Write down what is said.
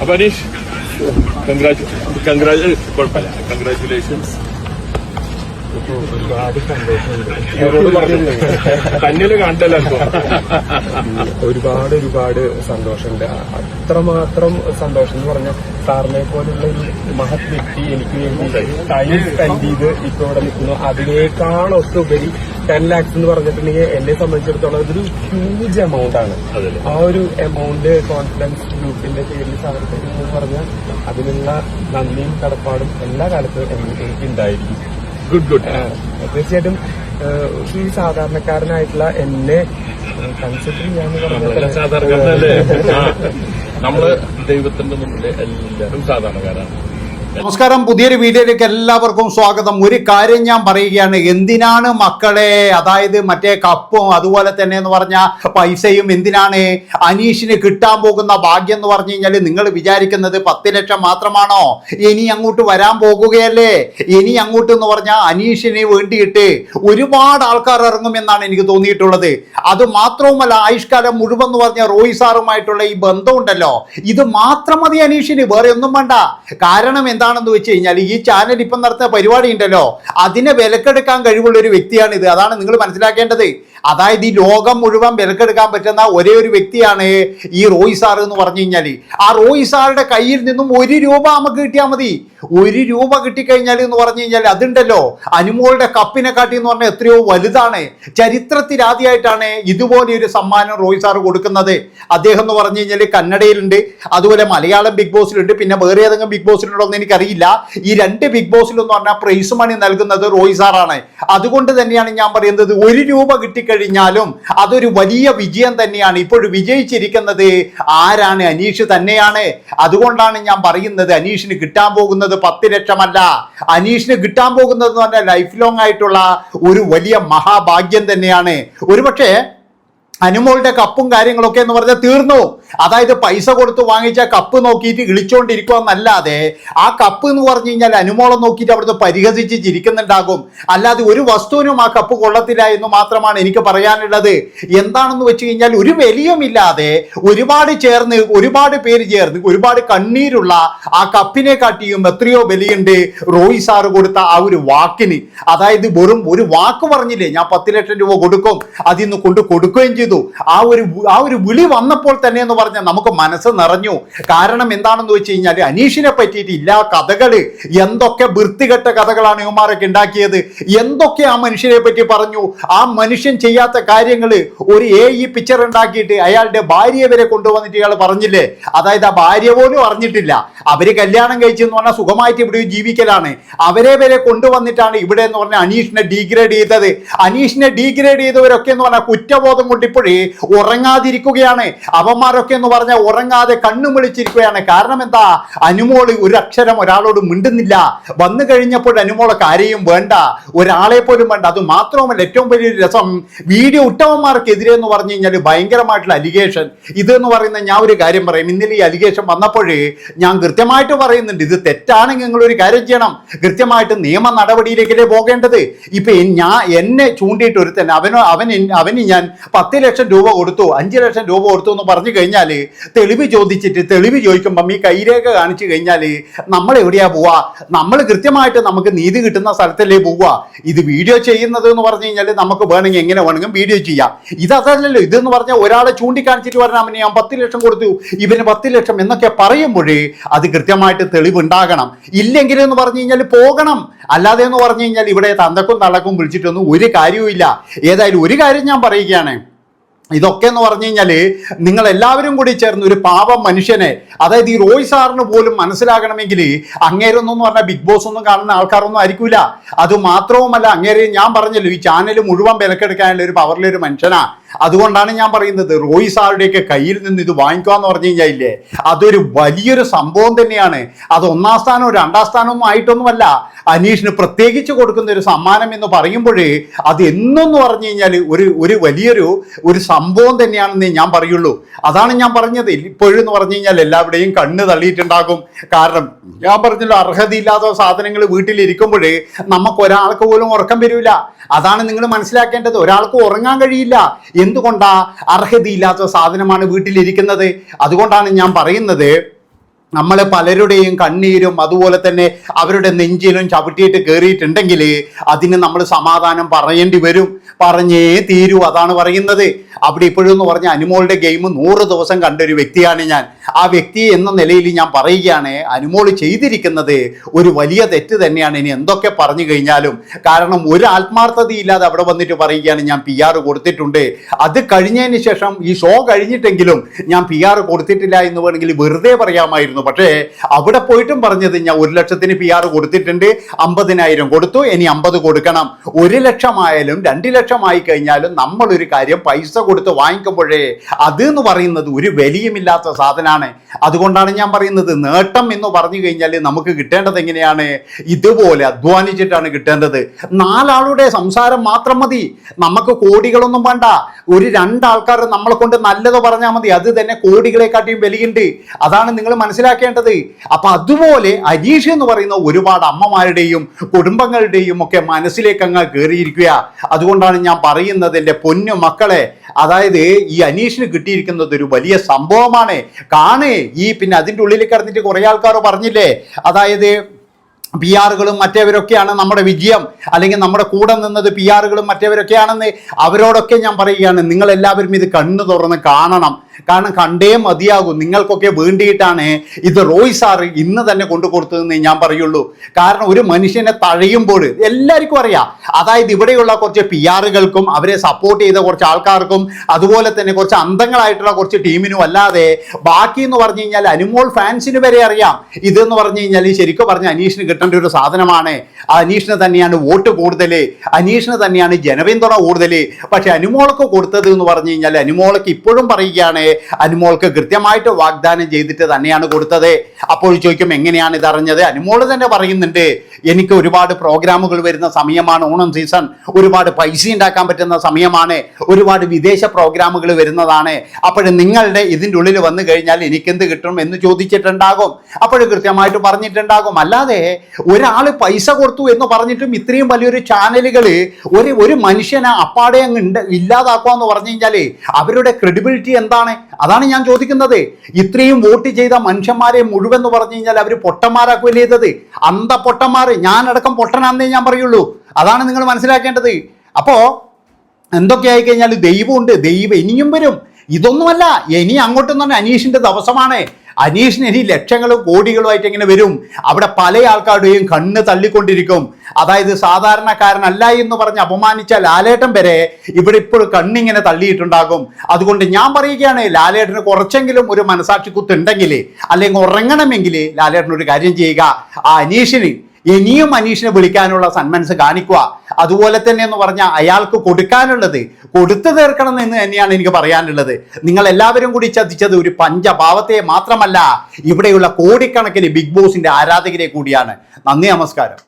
അപ്പൊ അനീഷ് കൺഗ്രാജു കൺഗ്രാജു കുഴപ്പമില്ല കൺഗ്രാറ്റുലേഷൻസ് ഒരുപാട് സന്തോഷമുണ്ട് കണ്ടല്ലോ ഒരുപാട് ഒരുപാട് സന്തോഷമുണ്ട്. അത്രമാത്രം സന്തോഷം എന്ന് പറഞ്ഞാൽ സാറിനെ പോലുള്ള ഒരു മഹത് വ്യക്തി എനിക്ക് വേണ്ടി ടൈം സ്പെൻഡ് ചെയ്ത് ഇപ്പൊ ഇവിടെ നിൽക്കുന്നു. അതിനേക്കാളൊക്കെ ഉപരി ടെൻ ലാക്സ് എന്ന് പറഞ്ഞിട്ടുണ്ടെങ്കിൽ എന്നെ സംബന്ധിച്ചിടത്തോളം അതൊരു ഹ്യൂജ് എമൗണ്ട് ആണ്. ആ ഒരു എമൗണ്ട് കോൺഫിഡൻസ് ഗ്രൂപ്പിന്റെ പേരിൽ സാർ തരുന്നു പറഞ്ഞാൽ അതിനുള്ള നന്ദിയും കടപ്പാടും എല്ലാ കാലത്തും എനിക്ക് ഉണ്ടായിരിക്കും. ഗുഡ് ഗുഡ് തീർച്ചയായിട്ടും ഈ സാധാരണക്കാരനായിട്ടുള്ള എന്നെ കൺസിഡർ ചെയ്യാന്ന് നമ്മളെല്ലാം പറഞ്ഞാൽ സാധാരണക്കാരനല്ലേ? നമ്മൾ ദൈവത്തിന്റെ മുമ്പിൽ എല്ലാവരും സാധാരണക്കാരാണ്. നമസ്കാരം. പുതിയൊരു വീഡിയോയിലേക്ക് എല്ലാവർക്കും സ്വാഗതം. ഒരു കാര്യം ഞാൻ പറയുകയാണ്. എന്തിനാണ് മക്കളെ അതായത് മറ്റേ കപ്പും അതുപോലെ തന്നെ എന്ന് പറഞ്ഞ പൈസയും എന്തിനാണ് അനീഷിന് കിട്ടാൻ പോകുന്ന ഭാഗ്യം എന്ന് പറഞ്ഞു കഴിഞ്ഞാൽ നിങ്ങൾ വിചാരിക്കുന്നത് പത്ത് ലക്ഷം മാത്രമാണോ? ഇനി അങ്ങോട്ട് വരാൻ പോകുകയല്ലേ? ഇനി അങ്ങോട്ട് എന്ന് പറഞ്ഞാൽ അനീഷിന് വേണ്ടിയിട്ട് ഒരുപാട് ആൾക്കാർ ഇറങ്ങുമെന്നാണ് എനിക്ക് തോന്നിയിട്ടുള്ളത്. അത് മാത്രവുമല്ല ആയുഷ്കാലം മുഴുവൻ എന്ന് പറഞ്ഞ റോയി സാറുമായിട്ടുള്ള ഈ ബന്ധമുണ്ടല്ലോ. ഇത് മാത്രം മതി അനീഷിന്. വേറെ ഒന്നും വേണ്ട. കാരണം എന്താണെന്ന് വെച്ച് കഴിഞ്ഞാൽ ഈ ചാനൽ ഇപ്പം നടത്തുന്ന പരിപാടി ഉണ്ടല്ലോ. അതിനെ വിലക്കെടുക്കാൻ കഴിവുള്ള ഒരു വ്യക്തിയാണ് ഇത് അതാണ് നിങ്ങൾ മനസ്സിലാക്കേണ്ടത്. അതായത് ഈ ലോകം മുഴുവൻ വിലക്കെടുക്കാൻ പറ്റുന്ന ഒരേ ഒരു വ്യക്തിയാണ് ഈ റോയ് സാർ എന്ന് പറഞ്ഞു കഴിഞ്ഞാൽ. ആ റോയ് സാറുടെ കയ്യിൽ നിന്നും ഒരു രൂപ നമുക്ക് കിട്ടിയാൽ മതി. ഒരു രൂപ കിട്ടിക്കഴിഞ്ഞാൽ എന്ന് പറഞ്ഞു കഴിഞ്ഞാൽ അതുണ്ടല്ലോ. അനുമോളുടെ കപ്പിനെ കാട്ടി എന്ന് പറഞ്ഞാൽ എത്രയോ വലുതാണ്. ചരിത്രത്തിൽ ആദ്യമായിട്ടാണ് ഇതുപോലെ ഒരു സമ്മാനം റോയ് സാർ കൊടുക്കുന്നത്. അദ്ദേഹം എന്ന് പറഞ്ഞു കഴിഞ്ഞാൽ കന്നഡയിലുണ്ട് അതുപോലെ മലയാളം ബിഗ് ബോസിലുണ്ട് പിന്നെ വേറെ ഏതെങ്കിലും ബിഗ് ബോസിലുണ്ടോ എന്ന് എനിക്കറിയില്ല. ഈ രണ്ട് ബിഗ് ബോസിലെന്ന് പറഞ്ഞാൽ പ്രൈസ് മണി നൽകുന്നത് റോയ് സാറാണ്. അതുകൊണ്ട് തന്നെയാണ് ഞാൻ പറയുന്നത് ഒരു രൂപ കിട്ടിക്കഴിഞ്ഞാലും അതൊരു വലിയ വിജയം തന്നെയാണ്. ഇപ്പോൾ വിജയിച്ചിരിക്കുന്നത് ആരാണ്? അനീഷ് തന്നെയാണ്. അതുകൊണ്ടാണ് ഞാൻ പറയുന്നത് അനീഷിന് കിട്ടാൻ പോകുന്നത് പത്ത് ലക്ഷമല്ല. അനീഷിന് കിട്ടാൻ പോകുന്നത് എന്ന് പറഞ്ഞാൽ ലൈഫ് ലോങ് ആയിട്ടുള്ള ഒരു വലിയ മഹാഭാഗ്യം തന്നെയാണ്. ഒരുപക്ഷെ അനുമോളുടെ കപ്പും കാര്യങ്ങളൊക്കെ എന്ന് പറഞ്ഞാൽ തീർന്നു. അതായത് പൈസ കൊടുത്ത് വാങ്ങിച്ച കപ്പ് നോക്കിയിട്ട് ഇളിച്ചോണ്ടിരിക്കുക എന്നല്ലാതെ ആ കപ്പ് എന്ന് പറഞ്ഞു കഴിഞ്ഞാൽ അനുമോളം നോക്കിയിട്ട് അവിടുന്ന് പരിഹസിച്ച് ചിരിക്കുന്നുണ്ടാകും. അല്ലാതെ ഒരു വസ്തുവിനും ആ കപ്പ് കൊള്ളത്തില്ല എന്ന് മാത്രമാണ് എനിക്ക് പറയാനുള്ളത്. എന്താണെന്ന് വെച്ച് കഴിഞ്ഞാൽ ഒരു വിലയുമില്ലാതെ ഒരുപാട് ചേർന്ന് ഒരുപാട് പേര് ചേർന്ന് ഒരുപാട് കണ്ണീരുള്ള ആ കപ്പിനെ കാട്ടിയും എത്രയോ വിലയുണ്ട് റോയ് സാറ് കൊടുത്ത ആ ഒരു വാക്കിന്. അതായത് വെറും ഒരു വാക്ക് പറഞ്ഞില്ലേ ഞാൻ പത്ത് ലക്ഷം രൂപ കൊടുക്കും അതിൽ നിന്ന് കൊണ്ട് കൊടുക്കുകയും ചെയ്തു. ആ ഒരു ആ ഒരു വിളി വന്നപ്പോൾ തന്നെ എന്ന് പറഞ്ഞാൽ നമുക്ക് മനസ്സ് നിറഞ്ഞു. കാരണം എന്താണെന്ന് വെച്ച് കഴിഞ്ഞാൽ അനീഷിനെ പറ്റിയിട്ട് ഇല്ലാ കഥകൾ എന്തൊക്കെ വൃത്തികെട്ട കഥകളാണ് ഇവന്മാരൊക്കെ ഉണ്ടാക്കിയത്. എന്തൊക്കെ ആ മനുഷ്യനെ പറ്റി പറഞ്ഞു. ആ മനുഷ്യൻ ചെയ്യാത്ത കാര്യങ്ങൾ ഒരു എ ഈ പിക്ചർ ഉണ്ടാക്കിയിട്ട് അയാളുടെ ഭാര്യയെ വരെ കൊണ്ടുവന്നിട്ട് ഇയാൾ പറഞ്ഞില്ലേ? അതായത് ആ ഭാര്യ പോലും അറിഞ്ഞിട്ടില്ല. അവർ കല്യാണം കഴിച്ചെന്ന് പറഞ്ഞാൽ സുഖമായിട്ട് ഇവിടെ ജീവിക്കലാണ്. അവരെ വരെ കൊണ്ടുവന്നിട്ടാണ് ഇവിടെ എന്ന് പറഞ്ഞാൽ അനീഷിനെ ഡീഗ്രേഡ് ചെയ്തത്. അനീഷിനെ ഡീഗ്രേഡ് ചെയ്തവരൊക്കെ എന്ന് പറഞ്ഞാൽ കുറ്റബോധം കൊണ്ട് ഇപ്പോഴേ ഉറങ്ങാതിരിക്കുകയാണ്. അവന്മാരൊക്കെ എന്ന് പറഞ്ഞാൽ ഉറങ്ങാതെ കണ്ണു വിളിച്ചിരിക്കുകയാണ്. കാരണം എന്താ? അനുമോൾ ഒരു അക്ഷരം ഒരാളോട് മിണ്ടുന്നില്ല. വന്നു കഴിഞ്ഞപ്പോൾ അനുമോളൊക്കെ ആരെയും വേണ്ട ഒരാളെ പോലും വേണ്ട. അത് മാത്രവുമല്ല ഏറ്റവും വലിയൊരു രസം വീഡിയോ ഉത്തമന്മാർക്കെതിരെ എന്ന് പറഞ്ഞു കഴിഞ്ഞാൽ ഭയങ്കരമായിട്ടുള്ള അലിഗേഷൻ. ഇത് എന്ന് പറയുന്ന ഞാൻ ഒരു കാര്യം പറയും. ഇന്നലെ ഈ അലിഗേഷൻ വന്നപ്പോഴേ ഞാൻ കൃത്യമായിട്ട് പറയുന്നുണ്ട് ഇത് തെറ്റാണെങ്കിൽ നിങ്ങൾ ഒരു കാര്യം ചെയ്യണം. കൃത്യമായിട്ട് നിയമ നടപടിയിലേക്കല്ലേ പോകേണ്ടത്? ഇപ്പൊ ഞാൻ എന്നെ ചൂണ്ടിയിട്ട് ഒരുത്തന്നെ അവനോ അവൻ അവന് ഞാൻ പത്ത് ലക്ഷം രൂപ കൊടുത്തു അഞ്ച് ലക്ഷം രൂപ കൊടുത്തു എന്ന് പറഞ്ഞു കഴിഞ്ഞാൽ തെളിവ് ചോദിച്ചിട്ട് തെളിവ് ചോദിക്കുമ്പം ഈ കൈരേഖ കാണിച്ചു കഴിഞ്ഞാൽ നമ്മൾ എവിടെയാ പോവാ? നമ്മൾ കൃത്യമായിട്ട് നമുക്ക് നീതി കിട്ടുന്ന സ്ഥലത്തല്ലേ പോവുക ഇത് വീഡിയോ ചെയ്യുന്നത് എന്ന് പറഞ്ഞു കഴിഞ്ഞാൽ നമുക്ക് വേണമെങ്കിൽ എങ്ങനെ വേണമെങ്കിലും വീഡിയോ ചെയ്യാം. ഇതല്ലല്ലോ ഇതെന്ന് പറഞ്ഞാൽ ഒരാളെ ചൂണ്ടിക്കാണിച്ചിട്ട് പറഞ്ഞാൽ ഞാൻ പത്ത് ലക്ഷം കൊടുത്തു. ഇവന് പത്ത് ലക്ഷം എന്നൊക്കെ പറയുമ്പോഴേ അത് കൃത്യമായിട്ട് തെളിവുണ്ടാകണം. ഇല്ലെങ്കിൽ എന്ന് പറഞ്ഞു കഴിഞ്ഞാൽ പോകണം. അല്ലാതെ എന്ന് പറഞ്ഞു കഴിഞ്ഞാൽ ഇവിടെ തന്തക്കും തള്ളക്കും വിളിച്ചിട്ടൊന്നും ഒരു കാര്യവും ഇല്ല ഏതായാലും ഒരു കാര്യം ഞാൻ പറയുകയാണ്. ഇതൊക്കെ എന്ന് പറഞ്ഞു കഴിഞ്ഞാൽ നിങ്ങൾ എല്ലാവരും കൂടി ചേർന്ന് ഒരു പാവം മനുഷ്യനെ അതായത് ഈ റോയ് സാറിന് പോലും മനസ്സിലാകണമെങ്കിൽ അങ്ങേരൊന്നും പറഞ്ഞാൽ ബിഗ് ബോസ് ഒന്നും കാണുന്ന ആൾക്കാരൊന്നും ആയിരിക്കില്ല അത് മാത്രവുമല്ല അങ്ങേരെ ഞാൻ പറഞ്ഞല്ലോ ഈ ചാനൽ മുഴുവൻ വിലക്കെടുക്കാനുള്ള ഒരു പവറിലൊരു മനുഷ്യനാ. അതുകൊണ്ടാണ് ഞാൻ പറയുന്നത് റോയ് സാറുടെയൊക്കെ കയ്യിൽ നിന്ന് ഇത് വാങ്ങിക്കുക എന്ന് പറഞ്ഞു കഴിഞ്ഞാൽ അതൊരു വലിയൊരു സംഭവം തന്നെയാണ്. അത് ഒന്നാം സ്ഥാനവും രണ്ടാം സ്ഥാനവും ആയിട്ടൊന്നുമല്ല അനീഷിന് പ്രത്യേകിച്ച് കൊടുക്കുന്ന ഒരു സമ്മാനം എന്ന് പറയുമ്പോഴേ അത് എന്നൊന്ന് പറഞ്ഞു കഴിഞ്ഞാൽ ഒരു ഒരു വലിയൊരു ഒരു സംഭവം തന്നെയാണെന്ന് ഞാൻ പറയുള്ളൂ. അതാണ് ഞാൻ പറഞ്ഞത്. ഇപ്പോഴെന്ന് പറഞ്ഞു കഴിഞ്ഞാൽ എല്ലാവരുടെയും കണ്ണ് തള്ളിയിട്ടുണ്ടാകും. കാരണം ഞാൻ പറഞ്ഞല്ലോ അർഹതയില്ലാത്ത സാധനങ്ങൾ വീട്ടിലിരിക്കുമ്പോഴേ നമുക്ക് ഒരാൾക്ക് പോലും ഉറക്കം വരില്ല. അതാണ് നിങ്ങൾ മനസ്സിലാക്കേണ്ടത്. ഒരാൾക്ക് ഉറങ്ങാൻ കഴിയില്ല. എന്തുകൊണ്ടാ അർഹതയില്ലാത്ത സാധനമാണ് വീട്ടിലിരിക്കുന്നത്? അതുകൊണ്ടാണ് ഞാൻ പറയുന്നത് നമ്മൾ പലരുടെയും കണ്ണീരും അതുപോലെ തന്നെ അവരുടെ നെഞ്ചിലും ചവിട്ടിയിട്ട് കയറിയിട്ടുണ്ടെങ്കിൽ അതിന് നമ്മൾ സമാധാനം പറയേണ്ടി വരും. പറഞ്ഞേ തീരൂ അതാണ് പറയുന്നത്. അവിടെ ഇപ്പോഴും എന്ന് പറഞ്ഞ അനുമോളുടെ ഗെയിം നൂറ് ദിവസം കണ്ടൊരു വ്യക്തിയാണ് ഞാൻ. ആ വ്യക്തി എന്ന നിലയിൽ ഞാൻ പറയുകയാണ് അനുമോൾ ചെയ്തിരിക്കുന്നത് ഒരു വലിയ തെറ്റ് തന്നെയാണ്. ഇനി എന്തൊക്കെ പറഞ്ഞു കഴിഞ്ഞാലും കാരണം ഒരു ആത്മാർത്ഥതയില്ലാതെ അവിടെ വന്നിട്ട് പറയുകയാണ് ഞാൻ പി ആർ കൊടുത്തിട്ടുണ്ട്. അത് കഴിഞ്ഞതിന് ശേഷം ഈ ഷോ കഴിഞ്ഞിട്ടെങ്കിലും ഞാൻ പി ആർ കൊടുത്തിട്ടില്ല എന്ന് വേണമെങ്കിൽ വെറുതെ പറയാമായിരുന്നു. പക്ഷേ അവിടെ പോയിട്ടും പറഞ്ഞത് ഞാൻ ഒരു ലക്ഷത്തിന് പി ആർ കൊടുത്തിട്ടുണ്ട് അമ്പതിനായിരം കൊടുത്തു ഇനി അമ്പത് കൊടുക്കണം. ഒരു ലക്ഷമായാലും രണ്ട് ലക്ഷമായി കഴിഞ്ഞാലും നമ്മളൊരു കാര്യം പൈസ കൊടുത്ത് വാങ്ങിക്കുമ്പോഴേ അത് എന്ന് പറയുന്നത് ഒരു വിലയുമില്ലാത്ത സാധനമാണ്. അതുകൊണ്ടാണ് ഞാൻ പറയുന്നത് നേട്ടം എന്ന് പറഞ്ഞു കഴിഞ്ഞാൽ നമുക്ക് കിട്ടേണ്ടത് എങ്ങനെയാണ്? ഇതുപോലെ അധ്വാനിച്ചിട്ടാണ് കിട്ടേണ്ടത്. നാലാളുടെ സംസാരം മാത്രം മതി. നമുക്ക് കോടികളൊന്നും വേണ്ട. ഒരു രണ്ടാൾക്കാർ നമ്മളെ കൊണ്ട് നല്ലത് പറഞ്ഞാൽ മതി. അത് തന്നെ കോടികളെക്കാട്ടിയും വിലയുണ്ട്. അതാണ് നിങ്ങൾ മനസ്സിലാക്കേണ്ടത്. അപ്പൊ അതുപോലെ അരീഷ് എന്ന് പറയുന്ന ഒരുപാട് അമ്മമാരുടെയും കുടുംബങ്ങളുടെയും ഒക്കെ മനസ്സിലേക്ക് അങ്ങ് കയറിയിരിക്കുക അതുകൊണ്ടാണ് ഞാൻ പറയുന്നത് എന്റെ പൊന്നു മക്കളെ. അതായത് ഈ അനീഷിന് കിട്ടിയിരിക്കുന്നത് ഒരു വലിയ സംഭവമാണ്. കാണേ ഈ പിന്നെ അതിന്റെ ഉള്ളിൽ കിടന്നിട്ട് കുറേ ആൾക്കാർ പറഞ്ഞില്ലേ? അതായത് പി ആറുകളും മറ്റേവരൊക്കെയാണ് നമ്മുടെ വിജയം. അല്ലെങ്കിൽ നമ്മുടെ കൂടെ നിന്നത് പി ആറുകളും മറ്റേവരൊക്കെയാണെന്ന് അവരോടൊക്കെ ഞാൻ പറയുകയാണ്. നിങ്ങളെല്ലാവരും ഇത് കണ്ണു തുറന്ന് കാണണം. കാരണം കണ്ടേ മതിയാകും. നിങ്ങൾക്കൊക്കെ വേണ്ടിയിട്ടാണ് ഇത് റോയ് സാറ് ഇന്ന് തന്നെ കൊണ്ടു കൊടുത്തതെന്ന് ഞാൻ പറയുള്ളൂ. കാരണം ഒരു മനുഷ്യനെ തഴയുമ്പോൾ എല്ലാവർക്കും അറിയാം. അതായത് ഇവിടെയുള്ള കുറച്ച് പി ആറുകൾക്കും അവരെ സപ്പോർട്ട് ചെയ്ത കുറച്ച് ആൾക്കാർക്കും അതുപോലെ തന്നെ കുറച്ച് അന്തങ്ങളായിട്ടുള്ള കുറച്ച് ടീമിനും അല്ലാതെ ബാക്കി എന്ന് പറഞ്ഞു കഴിഞ്ഞാൽ അനുമോൾ ഫാൻസിന് വരെ അറിയാം. ഇതെന്ന് പറഞ്ഞു കഴിഞ്ഞാൽ ശരിക്കും പറഞ്ഞ അനീഷിന് കിട്ടേണ്ട ഒരു സാധനമാണ്. ആ അനീഷിന് തന്നെയാണ് വോട്ട് കൂടുതൽ. അനീഷിന് തന്നെയാണ് ജനപിന്തുണ കൂടുതൽ. പക്ഷെ അനുമോൾക്ക് കൊടുത്തത് എന്ന് പറഞ്ഞു കഴിഞ്ഞാൽ അനുമോൾക്ക് ഇപ്പോഴും പറയുകയാണ് അനുമോൾക്ക് കൃത്യമായിട്ട് വാഗ്ദാനം ചെയ്തിട്ട് തന്നെയാണ് കൊടുത്തത്. അപ്പോൾ ചോദിക്കും എങ്ങനെയാണ് അറിഞ്ഞത്? അനുമോൾ തന്നെ പറയുന്നുണ്ട് എനിക്ക് ഒരുപാട് പ്രോഗ്രാമുകൾ വരുന്ന സമയമാണ് ഓണം സീസൺ. ഒരുപാട് പൈസ ഉണ്ടാക്കാൻ പറ്റുന്ന സമയമാണ്. ഒരുപാട് വിദേശ പ്രോഗ്രാമുകൾ വരുന്നതാണ്. അപ്പോൾ നിങ്ങളുടെ ഇതിന്റെ ഉള്ളിൽ വന്നു കഴിഞ്ഞാൽ എനിക്കെന്ത് കിട്ടും എന്ന് ചോദിച്ചിട്ടുണ്ടാകും. അപ്പോൾ കൃത്യമായിട്ട് പറഞ്ഞിട്ടുണ്ടാകും. അല്ലാതെ ഒരാൾ പൈസ കൊടുത്തു എന്ന് പറഞ്ഞിട്ടും ഇത്രയും വലിയൊരു ചാനലുകൾ ഒരു ഒരു മനുഷ്യനെ അപ്പാടെ അങ്ങ് ഇല്ലാതാക്കുക എന്ന് പറഞ്ഞു കഴിഞ്ഞാൽ അവരുടെ ക്രെഡിബിലിറ്റി എന്താണ്? അതാണ് ഞാൻ ചോദിക്കുന്നത്. ഇത്രയും വോട്ട് ചെയ്ത മനുഷ്യന്മാരെ മുഴുവൻ എന്ന് പറഞ്ഞു കഴിഞ്ഞാൽ അവർ പൊട്ടന്മാരാക്കുകയല്ലേ ചെയ്തത്? അന്ത പൊട്ടന്മാർ ഞാനടക്കം പൊട്ടനാന്നേ ഞാൻ പറയുള്ളൂ. അതാണ് നിങ്ങൾ മനസ്സിലാക്കേണ്ടത്. അപ്പോ എന്തൊക്കെയായി കഴിഞ്ഞാൽ ദൈവമുണ്ട്. ദൈവം ഇനിയും വരും. ഇതൊന്നുമല്ല. ഇനി അങ്ങോട്ടൊന്നും അനീഷിന്റെ ദിവസമാണ്. അനീഷിന് ഇനി ലക്ഷങ്ങളും കോടികളുമായിട്ട് എങ്ങനെ വരും? അവിടെ പല ആൾക്കാരുടെയും കണ്ണ് തള്ളിക്കൊണ്ടിരിക്കും. അതായത് സാധാരണക്കാരനല്ല എന്ന് പറഞ്ഞ് അപമാനിച്ച ലാലേട്ടൻ വരെ ഇവിടെ ഇപ്പോൾ കണ്ണിങ്ങനെ തള്ളിയിട്ടുണ്ടാകും. അതുകൊണ്ട് ഞാൻ പറയുകയാണ് ലാലേട്ടന് കുറച്ചെങ്കിലും ഒരു മനസാക്ഷി കുത്തുണ്ടെങ്കിൽ അല്ലെങ്കിൽ ഉറങ്ങണമെങ്കിൽ ലാലേട്ടൻ ഒരു കാര്യം ചെയ്യുക. ആ അനീഷിന് ഇനിയും അനീഷിനെ വിളിക്കാനുള്ള സന്മനസ് കാണിക്കുക. അതുപോലെ തന്നെ എന്ന് പറഞ്ഞാൽ അയാൾക്ക് കൊടുക്കാനുള്ളത്. കൊടുത്തു തീർക്കണം എന്ന് തന്നെയാണ് എനിക്ക് പറയാനുള്ളത്. നിങ്ങൾ എല്ലാവരും കൂടി ചതിച്ചത് ഒരു പഞ്ചഭാവത്തെ മാത്രമല്ല ഇവിടെയുള്ള കോടിക്കണക്കിന് ബിഗ് ബോസിന്റെ ആരാധകരെ കൂടിയാണ്. നന്ദി നമസ്കാരം.